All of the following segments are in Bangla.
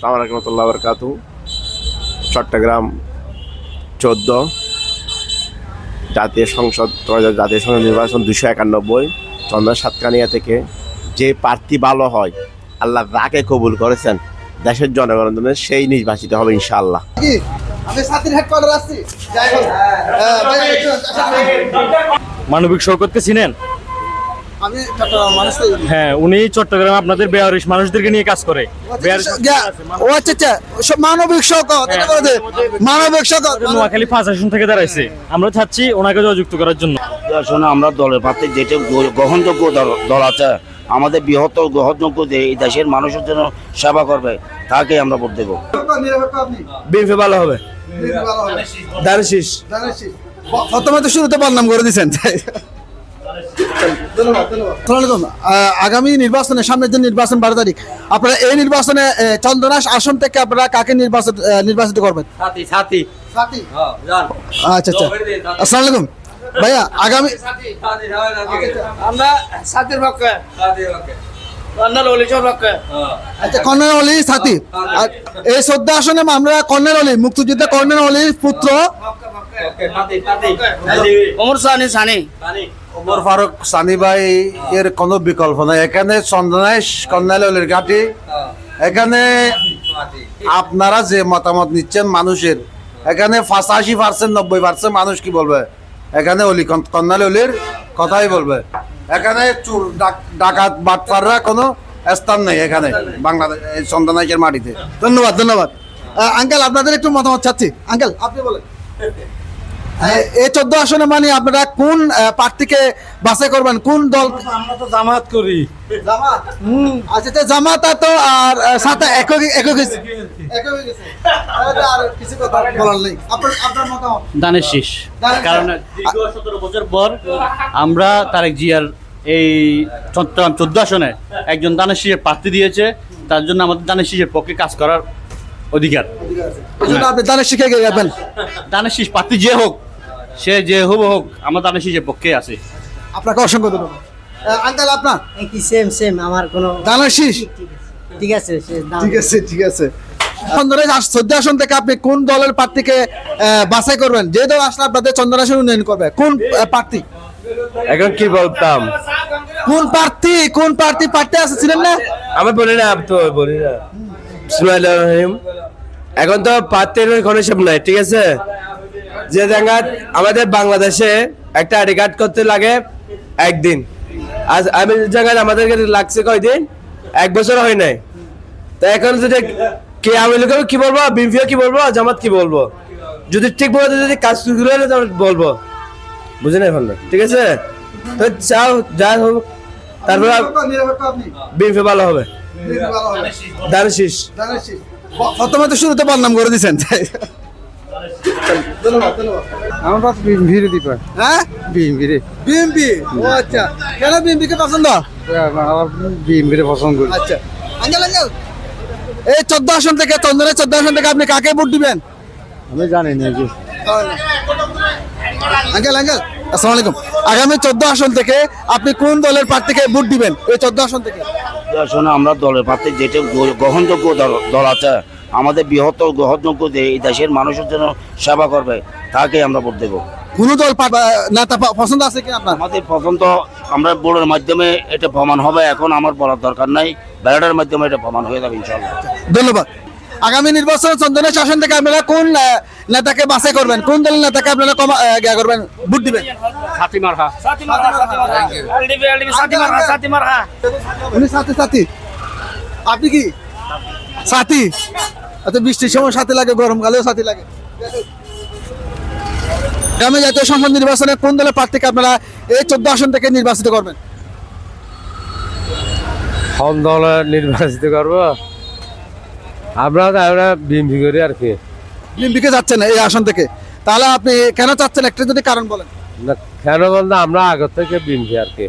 সালাম রহমতুল্লাহ বরকাত চট্টগ্রাম চোদ্দ। জাতীয় সংসদ জাতীয় সংসদ নির্বাচন দুশো একানব্বই। চন্দ্র সাতকানিয়া থেকে যে প্রার্থী ভালো হয় আল্লাহ তাকে কবুল করেছেন দেশের জনগণের জন্য সেই নির্বাচিত হবে ইনশাআল্লাহ। একটু আসেন। মানবিক শৌকতকে চিনেন আমি চট্টগ্রাম মানুষ তো। হ্যাঁ উনি চট্টগ্রামে আপনাদের বেয়ারিশ মানুষদেরকে নিয়ে কাজ করে। ও আচ্ছা আচ্ছা সব মানবিক শকত এটা বলে দে। মানবিক শকত। নোয়াখালী পাঁচ আসন থেকে দাঁড়াইছে। আমরা চাচ্ছি ওনাকে জয়যুক্ত করার জন্য। আসলে আমরা দলের প্রার্থী যেটা গ্রহণযোগ্য দল- দল আছে আমাদের বৃহত্তর গ্রহণযোগ্য যে এই দেশের মানুষের জন্য সেবা করবে তাকে আমরা ভোট দেবো। বিএনপি ভালো হবে। প্রথমে তো শুরুতে বদনাম করে দিচ্ছেন ধন্যবাদ। আগামী নির্বাচনে সামনের যে নির্বাচন বারো তারিখ আপনারা এই নির্বাচনে চন্দনাস আসন থেকে আপনারা কাকে নির্বাচন নির্বাচিত করবেন? সাথী সাথী। সাথী? হ্যাঁ জান আচ্ছা আচ্ছা। আসসালামু আলাইকুম। ভাইয়া আগামী সাথী সাথী আমরা সাথীর পক্ষে। সাথীর পক্ষে কন্যাল অলিশোর পক্ষে। আচ্ছা কর্নেল অলি সাথী। এই আসনে আমরা কর্নেল অলি মুক্তিযোদ্ধা কর্নেল অলির পুত্র ওমর সানি। সানি। ওমর ফারুক সানি ভাই এর কোনো বিকল্প নাই। এখানে চন্দনাইশ কন্যালের ঘাটি। এখানে আপনারা যে মতামত নিচ্ছেন মানুষের, এখানে পঁচাশি পার্সেন্ট, নব্বই পার্সেন্ট মানুষ কি বলবে? এখানে অলি কন্যাল অলির কথাই বলবে। এখানে চুর, ডাক- ডাকাত, বাটপাররা কোনো স্থান নেই এখানে, বাংলাদেশ চন্দনাইশের মাটিতে। ধন্যবাদ ধন্যবাদ। আঙ্কেল, আপনাদের একটু মতামত চাচ্ছি। আঙ্কেল, আপনি বলেন। এই- এই চোদ্দ আসনে মানে আপনারা কোন প্রার্থীকে বাছাই করবেন? কোন দল? আমরা তো জামাত করি। জামাত? আচ্ছা তো জামাত তো আর আহ, সাথে একই একই গেছে। একই হয়ে গেছে। তাহলে আর কিছু কথা বলার নেই। আপনার আপনার মতামত? দানের শীষ। দানের কারণ দীর্ঘ সতেরো বছর পর আমরা তারেক জিয়ার এই চট্টগ্রাম চোদ্দ আসনে একজন দানের শীষের প্রার্থী দিয়েছে। তার জন্য আমাদের দানের শীষের পক্ষে কাজ করার অধিকার। আপনি দানের শিখে যাবেন। দানের শীষ প্রার্থী যে হোক সে যে হোক হোক আমার দানের শীষের পক্ষে আছে। আপনাকে অসংখ্য ধন্যবাদ। আহ, আপনার? একই সেম সেম আমার কোনো দানের শীষ? ঠিক আছে সে ঠিক আছে ঠিক আছে। আসন থেকে আপনি কোন দলের প্রার্থীকে বাছাই করবেন? যে দল আসলে আপনাদের চন্দনাশন উন্নয়ন করবে কোন প্রার্থী? এখন কি বলতাম? কোন প্রার্থী কোন প্রার্থী প্রার্থী আছে ছিলেন না? আমি বলি না তো বলি না। এখন তো প্রার্থীর কোনো হিসাব নাই ঠিক আছে? যে দেখা আমাদের বাংলাদেশে একটা আইডি কার্ড করতে লাগে একদিন। আজ আমি জায়গায় আমাদেরকে লাগছে কয়দিন? এক বছর হয় নাই। তো এখন যদি কে আমি লোকের কি বলব বিএনপিও কি বলব জামাত কি বলব? যদি ঠিক মতো যদি কাজ শুরু হলে বলব। বুঝে নাই ভালো ঠিক আছে? তো চাও যা হোক। তারপরে বিএনপি ভালো হবে। দানশিস প্রথমে তো শুরুতে বদনাম করে দিচ্ছেন আমরা হ্যাঁ? ভিড়ে বিএমপি ও আচ্ছা। কেন বিএমপি পছন্দ? আমার ভিড়ে পছন্দ করি। আচ্ছা। আঙ্কেল আঙ্কেল এই চোদ্দ আসন থেকে চন্দনের চোদ্দ আসন থেকে আপনি কাকে ভোট দিবেন? আমি জানি না যে। আঙ্কেল আঙ্কেল আসসালামু আলাইকুম। আগামী চোদ্দ আসন থেকে আপনি কোন দলের প্রার্থীকে ভোট দিবেন? এই চোদ্দ আসন থেকে। আসলে আমরা দলের প্রার্থী যেটা গ্রহ- গ্রহণযোগ্য দল আছে আমাদের বৃহত্তর গ্রহণযোগ্য যে এই দেশের মানুষের জন্য সেবা করবে তাকে আমরা ভোট দেবো। কোন দল নেতা পছন্দ আছে কি আপনার? আমাদের পছন্দ আমরা বোর্ডের মাধ্যমে এটা প্রমাণ হবে এখন আমার বলার দরকার নাই ব্যালটের মাধ্যমে এটা প্রমাণ হয়ে যাবে ইনশাল্লাহ ধন্যবাদ। আগামী নির্বাচনে চন্দনের শাসন থেকে আপনারা কোন নেতাকে বাছাই করবেন? কোন দলের নেতাকে আপনারা ইয়া করবেন? ভোট দিবেন? আপনি কি সাথী আচ্ছা বৃষ্টির সময় সাথী লাগে গরমকালেও সাথী লাগে। গ্রামে জাতীয় সংসদ নির্বাচনে কোন দলের প্রার্থীকে আপনারা এই চোদ্দ আসন থেকে নির্বাচিত করবেন? কোন দল নির্বাচিত করব? আমরা তো আমরা বিএমপি করি আর কি। বিএনপিকে যাচ্ছেন এই আসন থেকে। তাহলে আপনি কেন চাচ্ছেন? একটা যদি কারণ বলেন। না, কেন বলতে আমরা আগের থেকে বিএমপি আর কি।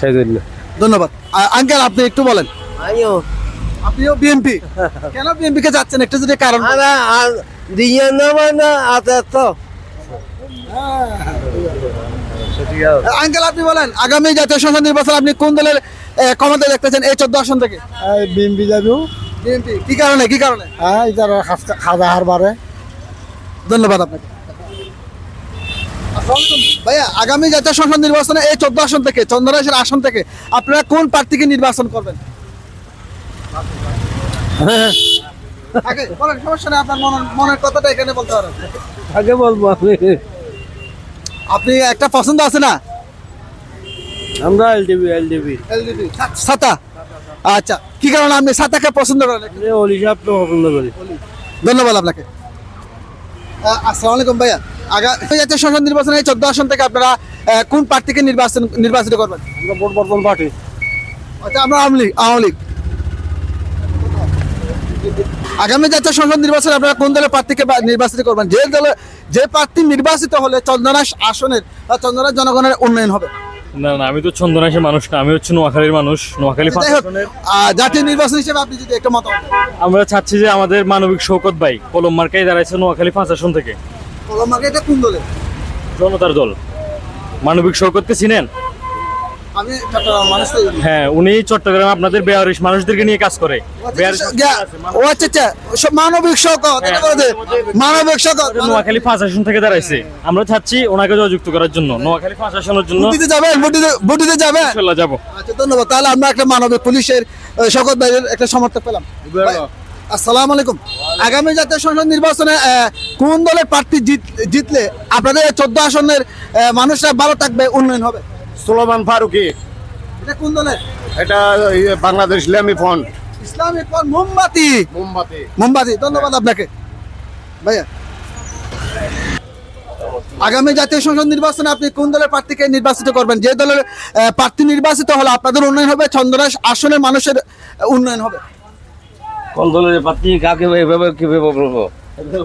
সেই জন্য। ধন্যবাদ। আঙ্কেল আপনি একটু বলেন। আমিও আপনিও বিএনপি কেন বিএনপি কে যাচ্ছেন? একটা যদি কারণ দিয়ে নেব না আছে তো আঙ্কেল আপনি বলেন আগামী জাতীয় সংসদ নির্বাচন আপনি কোন দলের আহ, ক্ষমতায় দেখতেছেন? এই চোদ্দ আসন থেকে। বিএমপি যাব। বিএনপি কি কারণে কি কারণে? হ্যাঁ এটা খাওয়া হার বারে ধন্যবাদ আপনাকে। ভাইয়া আগামী জাতীয় সংসদ নির্বাচনে এই চোদ্দ আসন থেকে চন্দ্ররাশের আসন থেকে আপনারা কোন প্রার্থীকে নির্বাচন করবেন? আগে বলেন সমস্যা নেই আপনার মনের মনের কথাটা এখানে বলতে পারেন। আগে বলব আমি। আপনি একটা পছন্দ আছে না? আমরা এলডিবি এলডিবি। এলডিপি ছাতা আচ্ছা কি কারণে আপনি ছাতাকে পছন্দ করেন? অলি সাহেব পছন্দ করি। ধন্যবাদ আপনাকে। আসসালামু আলাইকুম ভাইয়া। আগা জাতীয় সংসদ নির্বাচনে এই চোদ্দ আসন থেকে আপনারা কোন প্রার্থীকে নির্বাচন নির্বাচিত করবেন? আমরা ভোট বর্তমান পার্টি। আচ্ছা আমরা আওয়ামী লীগ আওয়ামী লীগ। আগামী জাতীয় সংসদ নির্বাচনে আপনারা কোন দলের প্রার্থীকে নির্বাচিত করবেন? যে দলে যে প্রার্থী নির্বাচিত হলে চন্দ্রনাশ আসনের বা চন্দ্রনাশ জনগণের উন্নয়ন হবে? না না আমি তো চন্দনাশের মানুষ না আমি হচ্ছে নোয়াখালীর মানুষ নোয়াখালী জাতীয় নির্বাচন হিসেবে আপনি যদি একটা মত আমরা চাচ্ছি যে আমাদের মানবিক শৌকত ভাই কলম মার্কাই দাঁড়াইছে নোয়াখালী পাঁচ আসন থেকে। কলমাকে এটা কোন দলে? জনতার দল। মানবিক শৌকতকে চিনেন আমি চট্টগ্রাম মানুষ তো জানি। হ্যাঁ উনি চট্টগ্রামে আপনাদের বেয়ারিশ মানুষদেরকে নিয়ে কাজ করে। ও আচ্ছা আচ্ছা সব মানবিক শকত। মানবিক শকত নোয়াখালী পাঁচ আসন থেকে দাঁড়াইছে। আমরা চাচ্ছি ওনাকে জয়যুক্ত করার জন্য। নোয়াখালী পাঁচ আসনের জন্য বুটিতে যাবেন বুটিতে যাবেন। যাব। আচ্ছা ধন্যবাদ। তাহলে আমরা একটা মানবিক পুলিশের আহ, শকত ভাইয়ের একটা সমর্থক পেলাম। আসসালামু আলাইকুম। আগামী জাতীয় সংসদ নির্বাচনে আহ, কোন দলের প্রার্থী জিত জিতলে আপনাদের চোদ্দ আসনের আহ, মানুষরা ভালো থাকবে উন্নয়ন হবে? সুলেমান ফারুকি। এটা কোন দলের? এটা বাংলাদেশ ইসলামী ফ্রন্ট ইসলামিক ফ্রন্ট মোমবাতি। মোমবাতি। মোমবাতি ধন্যবাদ আপনাকে। ভাইয়া আগামী জাতীয় সংসদ নির্বাচনে আপনি কোন দলের প্রার্থীকে নির্বাচিত করবেন? যে দলের প্রার্থী নির্বাচিত হলে আপনাদের উন্নয়ন হবে চন্দ্রাস আসনের মানুষের উন্নয়ন হবে। কোন দলের প্রার্থী কাকে এভাবে কীভাবে বলব?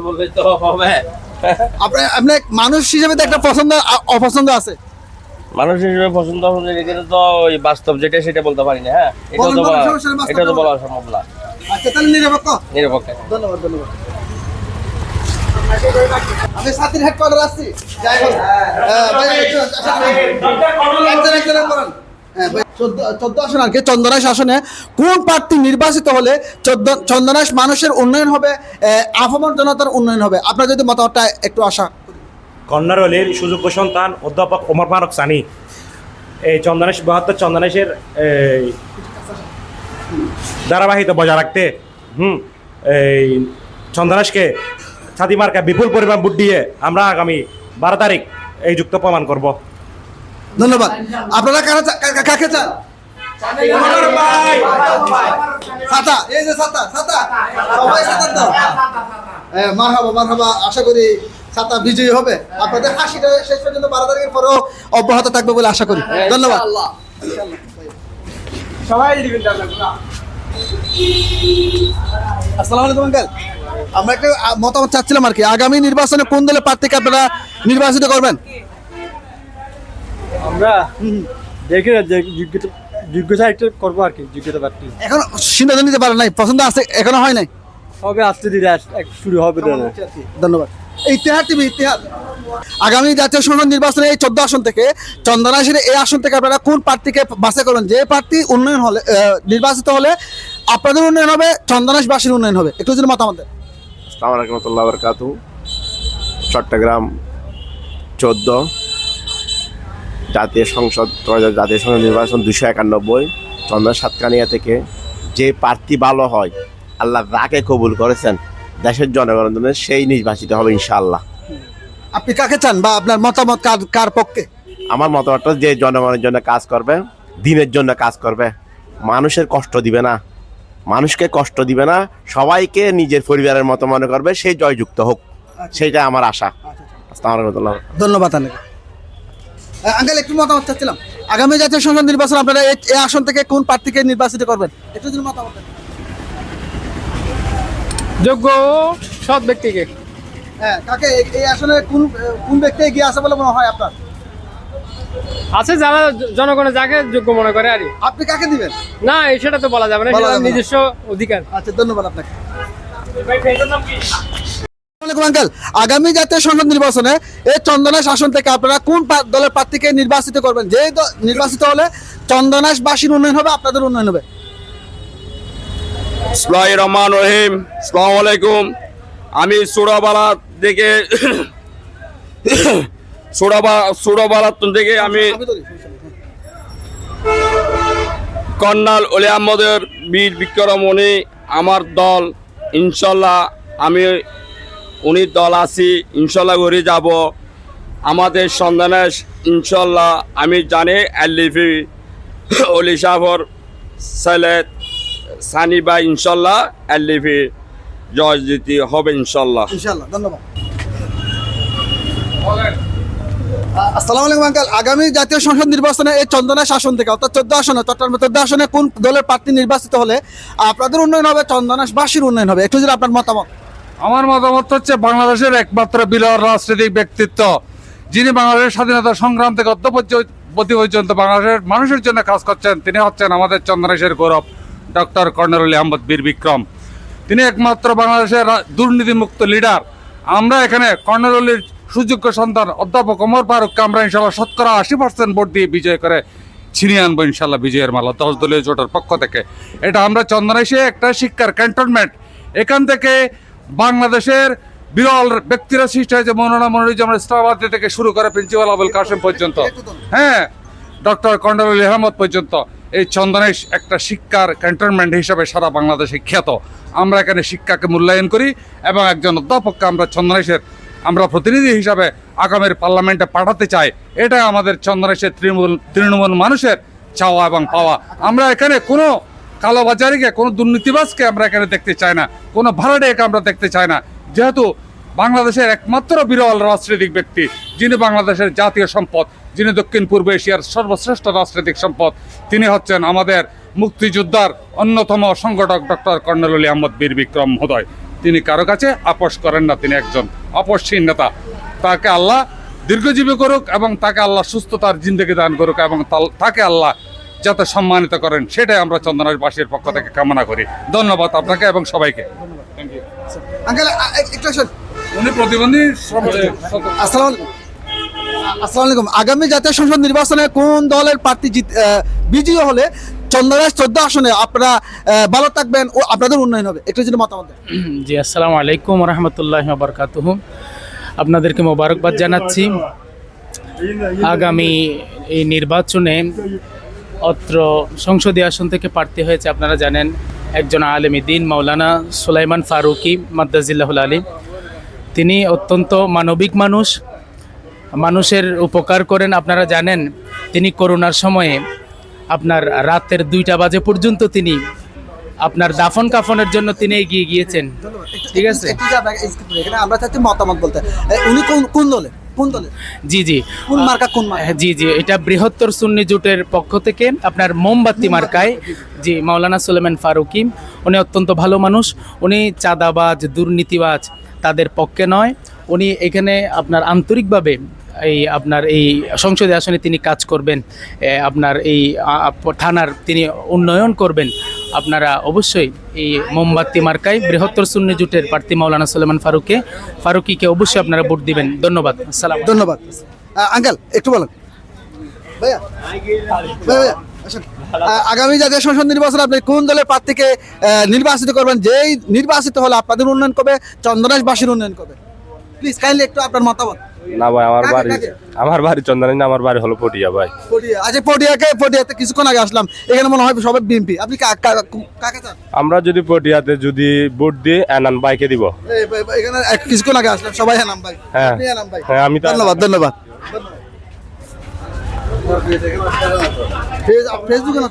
বললে তো হবে আপনার আপনার মানুষ হিসেবে তো একটা পছন্দ অপছন্দ আছে। মানুষ হিসেবে পছন্দ হলে এখানে তো ওই বাস্তব যেটা সেটা বলতে পারি না হ্যাঁ? এটা তো বলা এটা তো বলা সম্ভব না। আচ্ছা তাহলে নিরপেক্ষ। নিরপেক্ষে। ধন্যবাদ ধন্যবাদ। আমি সাথীর হেডকোয়ার্টার আসছি যাই হোক। হ্যাঁ। একজন। হ্যাঁ, চোদ্দ- আসন আর কি চন্দনাশ আসনে। কোন প্রার্থী নির্বাচিত হলে চন্দনাশ মানুষের উন্নয়ন হবে আপামর জনতার উন্নয়ন হবে? আপনার যদি মতামতটা একটু আশা কন্যারলির সুযোগ্য সন্তান অধ্যাপক ওমর ফারুক সানি। এই চন্দনেশ বৃহত্তর চন্দনেশের, এই ধারাবাহিকতা বজায় রাখতে, হুম, এই চন্দনেশকে ছাতি মার্কা বিপুল পরিমাণ ভোট দিয়ে আমরা আগামী বারো তারিখ এই যুক্ত প্রমাণ করব। ধন্যবাদ। আপনারা কাকে চান? হ্যাঁ মারহাবা মারহাবা, আশা করি ছাতা বিজয়ী হবে। আপনাদের হাসিটা শেষ পর্যন্ত বারো তারিখের পরেও অব্যাহত থাকবে বলে আশা করি। ধন্যবাদ। আসসালামু আলাইকুম আঙ্কেল আমরা একটা মতামত চাচ্ছিলাম আর কি। আগামী নির্বাচনে কোন দলের প্রার্থীকে আপনারা নির্বাচিত করবেন? আমরা দেখি যোগ্যতা যোগ্যতা একটা করব আর কি যোগ্যতা প্রার্থী। এখন সিদ্ধান্ত নিতে পারেন নাই পছন্দ আছে এখনও হয় নাই? হবে আসতে শুরু হবে ধন্যবাদ। আগামী জাতীয় সংসদ নির্বাচনে এই চোদ্দ আসন থেকে চন্দনাশির এই আসন থেকে আপনারা কোন প্রার্থীকে বাছাই করবেন? যে প্রার্থী উন্নয়ন হলে নির্বাচিত হলে আপনাদের উন্নয়ন হবে, চন্দনাশবাসীর উন্নয়ন হবে। একটু যদি মতামত। আসসালামু চট্টগ্রাম চোদ্দ। জাতীয় সংসদ জাতীয় সংসদ নির্বাচন দুশো একানব্বই। চন্দ্র সাতকানিয়া থেকে যে প্রার্থী ভালো হয়, আল্লাহ যাকে কবুল করেছেন দেশের জনগণের জন্য সেই নির্বাচিত হবে ইনশাল্লাহ আপনি কাকে চান বা আপনার মতামত কার কার পক্ষে? আমার মতামত যে জনগণের জন্য কাজ করবে দিনের জন্য কাজ করবে মানুষের কষ্ট দিবে না। মানুষকে কষ্ট দিবে না সবাইকে নিজের পরিবারের মতো মনে করবে সেই জয়যুক্ত হোক। সেটা আমার আশা। আলাইকুম রহমতুল্লাহ। ধন্যবাদ আঙ্কেল। একটু মতামত চাচ্ছিলাম। আগামী জাতীয় সংসদ নির্বাচন আপনারা এই আসন থেকে কোন প্রার্থীকে নির্বাচিত করবেন? একটু মতামত। যোগ্য সৎ ব্যক্তিকে। হ্যাঁ কাকে? এই- আসনে কোন কোন ব্যক্তি এগিয়ে আছে বলে মনে হয় আপনার? আছে যারা জনগণের যাকে যোগ্য মনে করে আর আপনি কাকে দিবেন? না সেটা তো বলা যাবে না সেটা নিজস্ব অধিকার। আচ্ছা ধন্যবাদ আপনাকে। আঙ্কেল। আগামী জাতীয় সংসদ নির্বাচনে এই চন্দনাশ আসন থেকে আপনারা কোন দলের প্রার্থীকে নির্বাচিত করবেন? যে নির্বাচিত হলে চন্দনাশবাসীর উন্নয়ন হবে আপনাদের উন্নয়ন হবে। ইসলাই রহমান রহিম সালাম আলাইকুম আমি সুরাবালা থেকে সুরাবা সুরাবালা থেকে আমি। কর্নাল অলি আহমদের বীর বিক্রম উনি আমার দল, ইনশাল্লাহ আমি, উনি দল আছি, ইনশাল্লাহ ঘুরে যাব আমাদের সন্ধানে ইনশাল্লাহ আমি জানি এলিফি অলি সাহর, সাইলেদ সানি বা ইনশাল্লাহ এলিফি জয় জিতি হবে ইনশাল্লাহ। ইনশাআল্লাহ ধন্যবাদ। আসসালামু আলাইকুম আঙ্কাল। আগামী জাতীয় সংসদ নির্বাচনে এই চন্দনা শাসন থেকে অর্থাৎ চোদ্দ আসনে চট্টগ্রাম চোদ্দ আসনে কোন দলের প্রার্থী নির্বাচিত হলে আপনাদের উন্নয়ন হবে চন্দনাসবাসীর উন্নয়ন হবে? একটু যদি আপনার মতামত। আমার মতামত হচ্ছে বাংলাদেশের একমাত্র বিরল রাজনৈতিক ব্যক্তিত্ব যিনি বাংলাদেশের স্বাধীনতা সংগ্রাম থেকে অদ্যপতি পর্যন্ত বাংলাদেশের মানুষের জন্য কাজ করছেন তিনি হচ্ছেন আমাদের চন্দ্রদেশের গৌরব। Doctor colonel Ali Ahmad Bir Bikram. তিনি একমাত্র বাংলাদেশের দুর্নীতিমুক্ত লিডার। আমরা এখানে কর্নেল আলীর সুযোগ্য সন্তান অধ্যাপক অমর ফারুককে আমরা ইনশাল্লাহ শতকরা আশি পার্সেন্ট ভোট দিয়ে বিজয় করে ছিনিয়ে আনব ইনশাল্লাহ বিজয়ের মালা দশ দলীয় জোটের পক্ষ থেকে। এটা আমরা চন্দনাইশে একটা শিক্ষার ক্যান্টনমেন্ট। এখান থেকে বাংলাদেশের বিরল ব্যক্তিরা সৃষ্টি হয়েছে, মৌলানা মনিরুজ্জামান ইসলামাবাদ থেকে শুরু করে প্রিন্সিপাল আবুল কাসেম পর্যন্ত। হ্যাঁ ডক্টর কন্ডল আলী আহমদ পর্যন্ত। এই চন্দনেশ একটা শিক্ষার ক্যান্টনমেন্ট হিসাবে সারা বাংলাদেশে খ্যাত। আমরা এখানে শিক্ষাকে মূল্যায়ন করি এবং একজন অধ্যাপককে আমরা চন্দনেশের, আমরা প্রতিনিধি হিসাবে আগামীর পার্লামেন্টে পাঠাতে চাই। এটা আমাদের চন্দনেশের তৃণমূল তৃণমূল মানুষের চাওয়া এবং পাওয়া। আমরা এখানে কোনো কালোবাজারিকে, কোনো দুর্নীতিবাজকে আমরা এখানে দেখতে চাই না। কোনো ভাড়াটিয়াকে আমরা দেখতে চাই না। যেহেতু বাংলাদেশের একমাত্র বিরল রাজনৈতিক ব্যক্তি, যিনি বাংলাদেশের জাতীয় সম্পদ যিনি দক্ষিণ পূর্ব এশিয়ার সর্বশ্রেষ্ঠ রাজনৈতিক সম্পদ তিনি হচ্ছেন আমাদের মুক্তিযোদ্ধার অন্যতম সংগঠক ডক্টর কর্নেল আলী আহমদ বীর বিক্রম মহোদয়। তিনি কারও কাছে আপোষ করেন না তিনি একজন আপসহীন নেতা। তাকে আল্লাহ দীর্ঘজীবী করুক এবং তাকে আল্লাহ সুস্থতার জিন্দগি দান করুক এবং তাল- তাকে আল্লাহ যাতে সম্মানিত করেন সেটাই আমরা চন্দনাশবাসীর পক্ষ থেকে কামনা করি। ধন্যবাদ আপনাকে এবং সবাইকে। একটু উনি প্রতিবন্ধী আসসালামু আসসালামু আলাইকুম। আগামী জাতীয় সংসদ নির্বাচনে কোন দলের প্রার্থী জিত বিজয়ী হলে চন্দ্ররাজ চোদ্দ আসনে আপনারা ভালো থাকবেন ও আপনাদের উন্নয়ন হবে? একটু যদি মতামত। জি, আসসালামু আলাইকুম রহমতুল্লাহ বরকাতুহ আপনাদেরকে মোবারকবাদ জানাচ্ছি। আগামী এই নির্বাচনে অত্র সংসদীয় আসন থেকে প্রার্থী হয়েছে, আপনারা জানেন, একজন আলেমী দিন, মাওলানা সুলাইমান ফারুকি মাদ্দাজিল্লাহুল আলী তিনি অত্যন্ত মানবিক মানুষ। মানুষের উপকার করেন আপনারা জানেন তিনি করোনার সময়ে আপনার রাতের দুইটা বাজে পর্যন্ত তিনি আপনার দাফন কাফনের জন্য তিনি এগিয়ে গিয়েছেন। ঠিক আছে? আমরা চাচ্ছি মতামত বলতে। উনি কোন কোন দলে কোন দলে জি জি। কোন মার্কা কোন মার্কা? হ্যাঁ, জি জি। এটা বৃহত্তর সুন্নি জোটের পক্ষ থেকে আপনার মোমবাতি মার্কায় জি মাওলানা সুলেমান ফারুকি। উনি অত্যন্ত ভালো মানুষ। উনি চাঁদাবাজ দুর্নীতিবাজ তাদের পক্ষে নয়। উনি এখানে আপনার আন্তরিকভাবে এই আপনার এই সংসদে আসনে তিনি কাজ করবেন আপনার এই থানার তিনি উন্নয়ন করবেন, আপনারা অবশ্যই এই মোমবাতি মার্কায় বৃহত্তর সুন্নি জুটের প্রার্থী মাওলানা সুলেমান ফারুকে ফারুকিকে অবশ্যই আপনারা ভোট দিবেন। ধন্যবাদ। সালাম ধন্যবাদ। আঙ্কেল, একটু বলেন। আগামী জাতীয় সংসদ নির্বাচন আপনি কোন দলের প্রার্থীকে নির্বাচিত করবেন? যেই নির্বাচিত হলে আপনাদের উন্নয়ন করবে চন্দ্রনাশবাসীর উন্নয়ন করবে প্লিজ কাইন্ডলি একটু আপনার মতামত। না ভাই আমার বাড়ি আমার বাড়ি চন্দনাই না আমার বাড়ি হলো পটিয়া ভাই। পটিয়া। আচ্ছা পটিয়াকে পটিয়াতে কিছুক্ষণ আগে আসলাম। এখানে মনে হয় সবাই বিএনপি আপনি কাকে চান? আমরা যদি পটিয়াতে যদি ভোট দিই এনান বাইকে দিব। এখানে কিছুক্ষণ আগে আসলাম। সবাই ভাই। হ্যাঁ। হ্যাঁ আমি ধন্যবাদ ধন্যবাদ। ফেসবুকে না